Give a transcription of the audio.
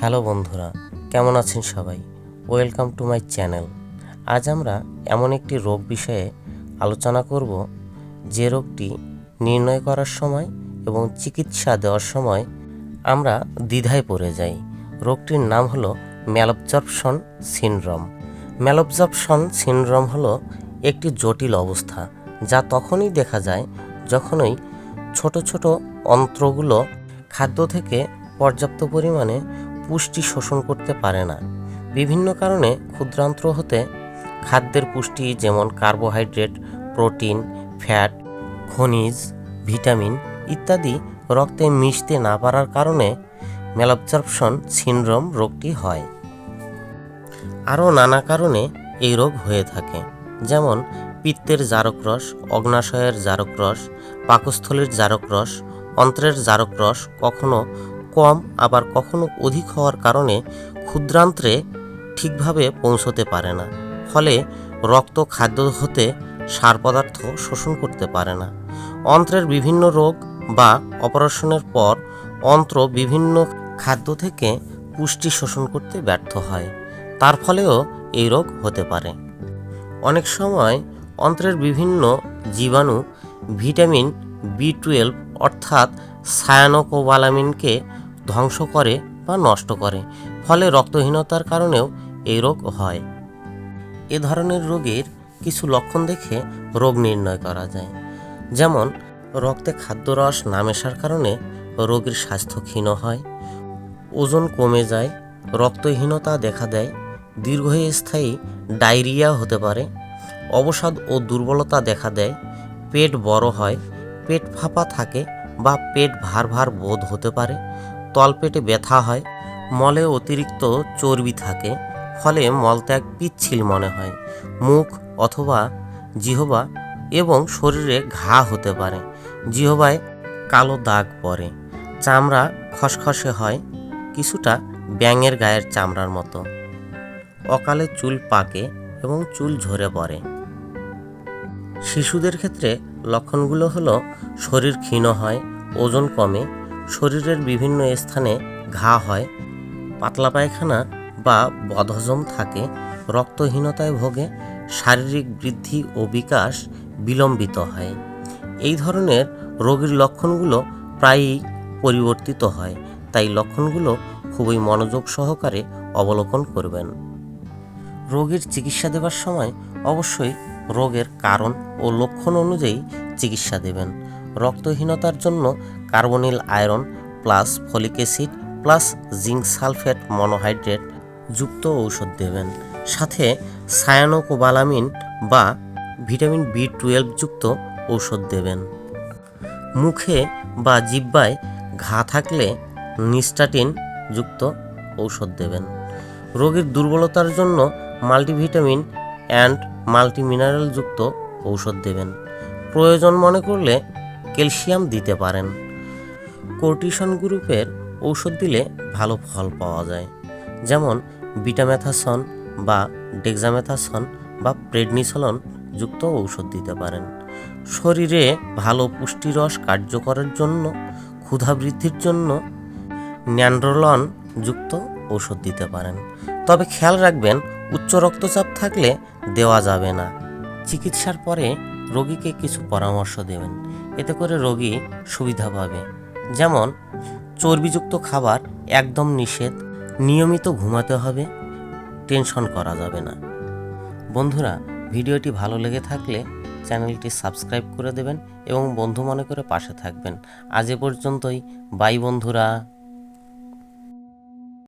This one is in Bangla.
হ্যালো বন্ধুরা, কেমন আছেন সবাই? ওয়েলকাম টু মাই চ্যানেল আজ আমরা এমন একটি রোগ বিষয়ে আলোচনা করব, যে রোগটি নির্ণয় করার সময় এবং চিকিৎসা দেওয়ার সময় আমরা দ্বিধায় পড়ে যাই। রোগটির নাম হলো ম্যালবজর্পশন সিনড্রোম। ম্যালবজর্পশন সিনড্রোম হলো একটি জটিল অবস্থা, যা তখনই দেখা যায় যখনই ছোট ছোট অন্ত্রগুলো খাদ্য থেকে পর্যাপ্ত পরিমাণে পুষ্টি শোষণ করতে পারে না। বিভিন্ন কারণে ক্ষুদ্রান্ত্র হতে খাদ্যের পুষ্টি যেমন কার্বোহাইড্রেট, প্রোটিন, ফ্যাট, খনিজ, ভিটামিন ইত্যাদি রক্তে মিশতে না পারার কারণে ম্যালবজারপশন সিনড্রোম রোগটি হয়। আরও নানা কারণে এই রোগ হয়ে থাকে, যেমন পিত্তের জারক রস অগ্নাশয়ের জারক রস পাকস্থলীর জারক রস অন্ত্রের জারক রস কখনো কম, আবার কখনো অধিক হওয়ার কারণে ক্ষুদ্রান্ত্রে ঠিকভাবে পৌঁছতে পারে না। ফলে রক্ত খাদ্য হতে সার পদার্থ শোষণ করতে পারে না। অন্ত্রের বিভিন্ন রোগ বা অপারেশনের পর অন্ত্র বিভিন্ন খাদ্য থেকে পুষ্টি শোষণ করতে ব্যর্থ হয়। তার ফলেও এই রোগ হতে পারে। অনেক সময় অন্ত্রের বিভিন্ন জীবাণু ভিটামিন বি টুয়েলভ অর্থাৎ সায়ানোকোবালামিনকে ধ্বংস করে বা নষ্ট করে, ফলে রক্তহীনতার কারণেও এই রোগ হয়। এ ধরনের রোগের কিছু লক্ষণ দেখে রোগ নির্ণয় করা যায়। যেমন, রক্তে খাদ্যরস না মেশার কারণে রোগীর স্বাস্থ্য ক্ষীণ হয়, ওজন কমে যায়, রক্তহীনতা দেখা দেয় দীর্ঘস্থায়ী ডায়রিয়া হতে পারে, অবসাদ ও দুর্বলতা দেখা দেয়, পেট বড় হয়, পেট ফাঁপা থাকে বা পেট ভার ভার বোধ হতে পারে তলপেটে ব্যথা হয়, মলে অতিরিক্ত চর্বি থাকে, ফলে মলত্যাগ পিচ্ছিল মনে হয়। মুখ অথবা জিহবা এবং শরীরে ঘা হতে পারে, জিহবায় কালো দাগ পড়ে, চামড়া খসখসে হয়, কিছুটা ব্যাঙের গায়ের চামড়ার মতো। অকালে চুল পাকে এবং চুল ঝরে পড়ে। শিশুদের ক্ষেত্রে লক্ষণগুলো হলো, শরীর ক্ষীণ হয়, ওজন কমে শরীরের বিভিন্ন স্থানে ঘা হয়, পাতলা পায়খানা বা বদহজম থাকে, রক্তহীনতায় ভোগে, শারীরিক বৃদ্ধি ও বিকাশ বিলম্বিত হয়। এই ধরনের রোগীর লক্ষণগুলো প্রায়ই পরিবর্তিত হয়, তাই লক্ষণগুলো খুবই মনোযোগ সহকারে অবলোকন করবেন। রোগীর চিকিৎসা দেওয়ার সময় অবশ্যই রোগের কারণ ও লক্ষণ অনুযায়ী চিকিৎসা দেবেন। রক্তহীনতার জন্য carbonyl iron plus folic acid plus zinc sulphate monohydrate যুক্ত ঔষধ দেবেন। সাথে সায়ানোকোবালামিন বা ভিটামিন বি টুয়েলভ যুক্ত ঔষধ দেবেন। মুখে বা জিব্বায় ঘা থাকলে নিস্টাটিন যুক্ত ঔষধ দেবেন। রোগীর দুর্বলতার জন্য মাল্টিভিটামিন অ্যান্ড মাল্টিমিনারেল যুক্ত ঔষধ দেবেন। প্রয়োজন মনে করলে ক্যালসিয়াম দিতে পারেন। কোর্টিসন গ্রুপের ঔষধ দিলে ভালো ফল পাওয়া যায়। যেমন বিটামেথাসন বা ডেক্সামেথাসন বা প্রেডনিসলন যুক্ত ঔষধ দিতে পারেন। শরীরে ভালো পুষ্টিরস কার্যকরের জন্য, ক্ষুধা বৃদ্ধির জন্য ন্যান্ড্রোলন যুক্ত ঔষধ দিতে পারেন। তবে খেয়াল রাখবেন, উচ্চ রক্তচাপ থাকলে দেওয়া যাবে না। চিকিৎসার পরে রোগীকে কিছু পরামর্শ দেবেন। এতে করে রোগী সুবিধা পাবে। যেমন, চর্বিযুক্ত খাবার একদম নিষেধ, নিয়মিত ঘুমাতে হবে, টেনশন করা যাবে না। বন্ধুরা, ভিডিওটি ভালো লেগে থাকলে চ্যানেলটি সাবস্ক্রাইব করে দেবেন এবং বন্ধু মনে করে পাশে থাকবেন। আজ এ পর্যন্তই, বাই বন্ধুরা।